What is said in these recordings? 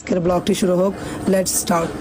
আজকের ব্লগটি শুরু হোক লেটস স্টার্ট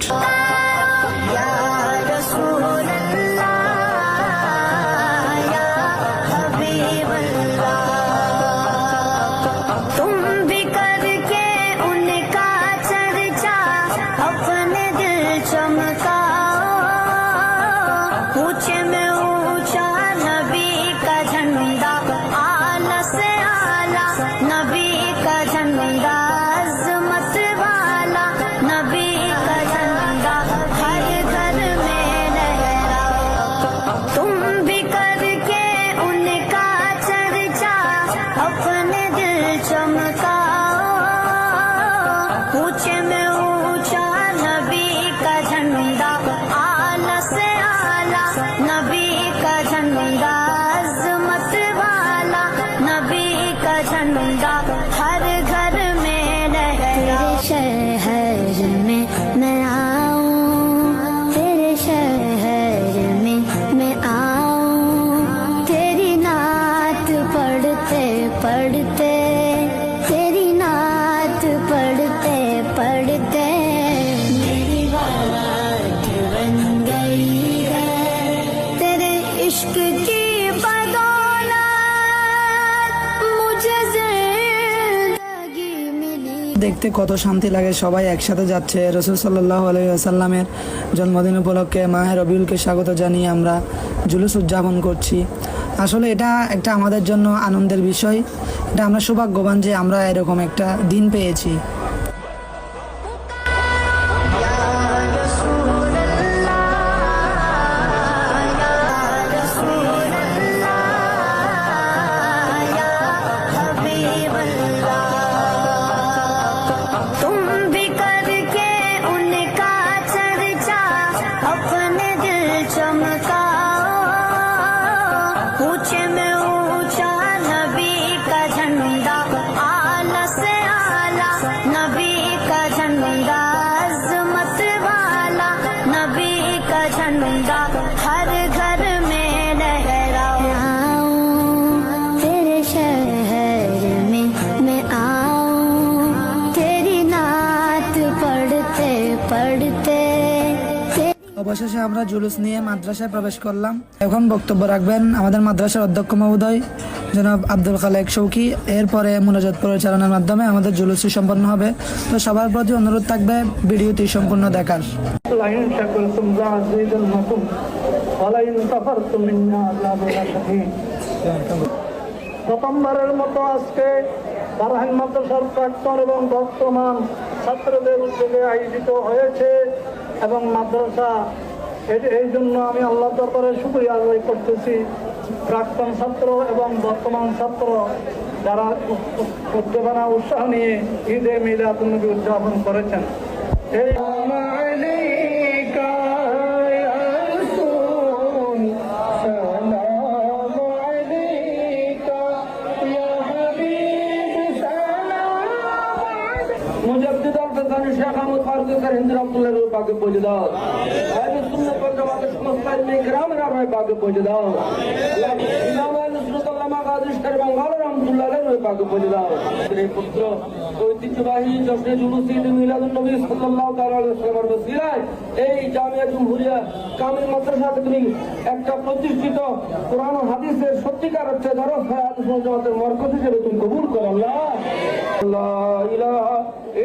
দেখতে কত শান্তি লাগে। সবাই একসাথে যাচ্ছে। রসুল সাল্লাহ আলাইসাল্লামের জন্মদিন উপলক্ষে মাহের রবিউলকে স্বাগত জানিয়ে আমরা জুলুস উদযাপন করছি। আসলে এটা একটা আমাদের জন্য আনন্দের বিষয়। এটা আমরা সৌভাগ্যবান যে আমরা এরকম একটা দিন পেয়েছি। অবশেষে আমরা জুলুস নিয়ে মাদ্রাসায় প্রবেশ করলাম। এখন বক্তব্য রাখবেন আমাদের মাদ্রাসার অধ্যক্ষ মহোদয় জনাব আব্দুল খালেক শৌকি এরপরে মনোজাত পরিচালনার মাধ্যমে আমাদের জুলুসটি সম্পন্ন হবে। তো সবার প্রতি অনুরোধ থাকবে ভিডিওটি সম্পূর্ণ দেখার। প্রথমবারের মতো আজকে এবং বর্তমান ছাত্রদের উদ্যোগে আয়োজিত হয়েছে এবং মাদ্রাসা এই জন্য আমি আল্লাহ দরবারে শুক্রিয়া আদায় করতেছি। প্রাক্তন ছাত্র এবং বর্তমান ছাত্র যারা উদ্যোগনা উৎসাহ নিয়ে ঈদে মিলাদুন্নবী উদযাপন করেছেন। এই ফারুক পাকে পৌঁছে দাও। এই একটা প্রতিষ্ঠিত কোরআন হাদিসের সত্যিকার হয় সুন্নাত জামাতের মরকজ হিসেবে তুমি কবুল করো।